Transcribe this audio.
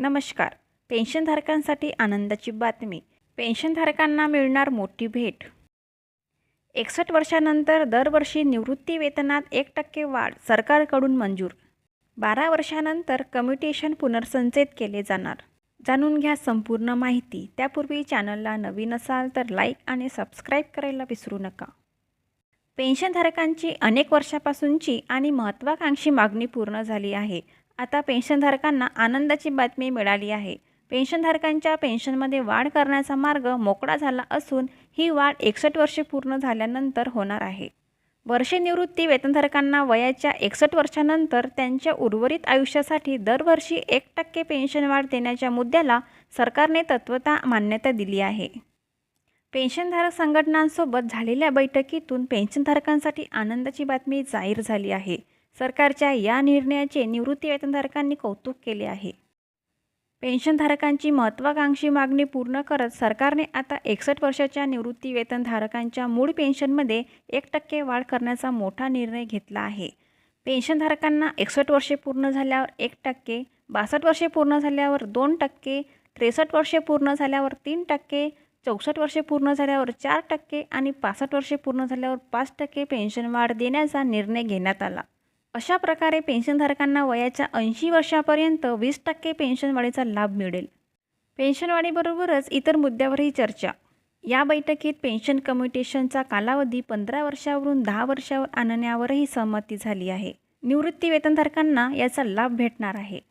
नमस्कार. पेन्शनधारकांसाठी आनंदाची बातमी. पेन्शनधारकांना मिळणार मोठी भेट. एकसष्ट वर्षानंतर दरवर्षी निवृत्ती वेतनात एक टक्के वाढ सरकारकडून मंजूर. बारा वर्षानंतर कम्युटेशन पुनर्संचयित केले जाणार. जाणून घ्या संपूर्ण माहिती. त्यापूर्वी चॅनलला नवीन असाल तर लाईक आणि सबस्क्राईब करायला विसरू नका. पेन्शनधारकांची अनेक वर्षापासूनची आणि महत्त्वाकांक्षी मागणी पूर्ण झाली आहे. आता पेन्शनधारकांना आनंदाची बातमी मिळाली आहे. पेन्शनधारकांच्या पेन्शनमध्ये वाढ करण्याचा मार्ग मोकळा झाला असून ही वाढ एकसष्ट वर्षे पूर्ण झाल्यानंतर होणार आहे. वर्षे निवृत्ती वेतनधारकांना वयाच्या एकसष्ट वर्षानंतर त्यांच्या उर्वरित आयुष्यासाठी दरवर्षी एक टक्के पेन्शन वाढ देण्याच्या मुद्द्याला सरकारने तत्वता मान्यता दिली आहे. पेन्शनधारक संघटनांसोबत झालेल्या बैठकीतून पेन्शनधारकांसाठी आनंदाची बातमी जाहीर झाली आहे. सरकारच्या या निर्णयाचे निवृत्ती वेतनधारकांनी कौतुक केले आहे. पेन्शनधारकांची महत्त्वाकांक्षी मागणी पूर्ण करत सरकारने आता एकसष्ट वर्षाच्या निवृत्ती वेतनधारकांच्या मूळ पेन्शनमध्ये एक टक्के वाढ करण्याचा मोठा निर्णय घेतला आहे. पेन्शनधारकांना एकसष्ट वर्षे पूर्ण झाल्यावर एक टक्के बासष्ट वर्षे पूर्ण झाल्यावर दोन टक्के त्रेसष्ट वर्षे पूर्ण झाल्यावर तीन टक्के चौसष्ट वर्षे पूर्ण झाल्यावर चार टक्के आणि पासष्ट वर्षे पूर्ण झाल्यावर पाच टक्के पेन्शन वाढ देण्याचा निर्णय घेण्यात आला. अशा प्रकारे पेन्शनधारकांना वयाच्या ऐंशी वर्षापर्यंत वीस टक्के पेन्शनवाढीचा लाभ मिळेल. पेन्शनवाढीबरोबरच इतर मुद्द्यावरही चर्चा. या बैठकीत पेन्शन कम्युटेशनचा कालावधी पंधरा वर्षावरून दहा वर्षावर आणण्यावरही सहमती झाली आहे. निवृत्ती वेतनधारकांना याचा लाभ भेटणार आहे.